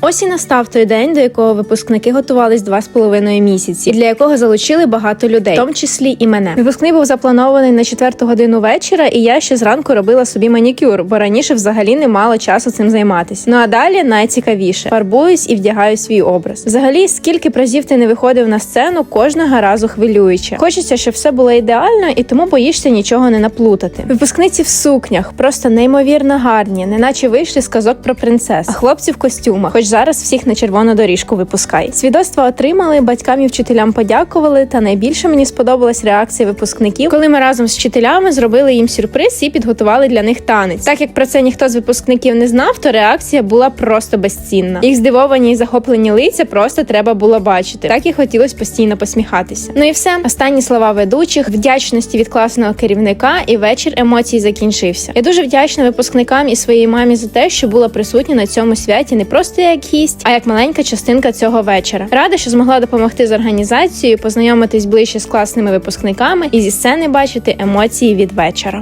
Ось і настав той день, до якого випускники готувались два з половиною місяці, для якого залучили багато людей, в тому числі і мене. Випускний був запланований на четверту годину вечора, і я ще зранку робила собі манікюр, бо раніше взагалі не мала часу цим займатися. Ну а далі найцікавіше фарбуюсь і вдягаю свій образ. Взагалі, скільки б разів ти не виходив на сцену, кожного разу хвилююче. Хочеться, щоб все було ідеально, і тому боїшся нічого не наплутати. Випускниці в сукнях просто неймовірно гарні, неначе вийшли з казок про принцес, а хлопці в костюмах. Хоч зараз всіх на червону доріжку випускай. Свідоцтва отримали, батькам і вчителям подякували. Та найбільше мені сподобалась реакція випускників, коли ми разом з вчителями зробили їм сюрприз і підготували для них танець. Так як про це ніхто з випускників не знав, то реакція була просто безцінна. Їх здивовані і захоплені лиця просто треба було бачити. Так і хотілося постійно посміхатися. Ну і все. Останні слова ведучих, вдячності від класного керівника, і вечір емоцій закінчився. Я дуже вдячна випускникам і своїй мамі за те, що була присутня на цьому святі не просто як гість, а як маленька частинка цього вечора. Рада, що змогла допомогти з організацією, познайомитись ближче з класними випускниками і зі сцени бачити емоції від вечора.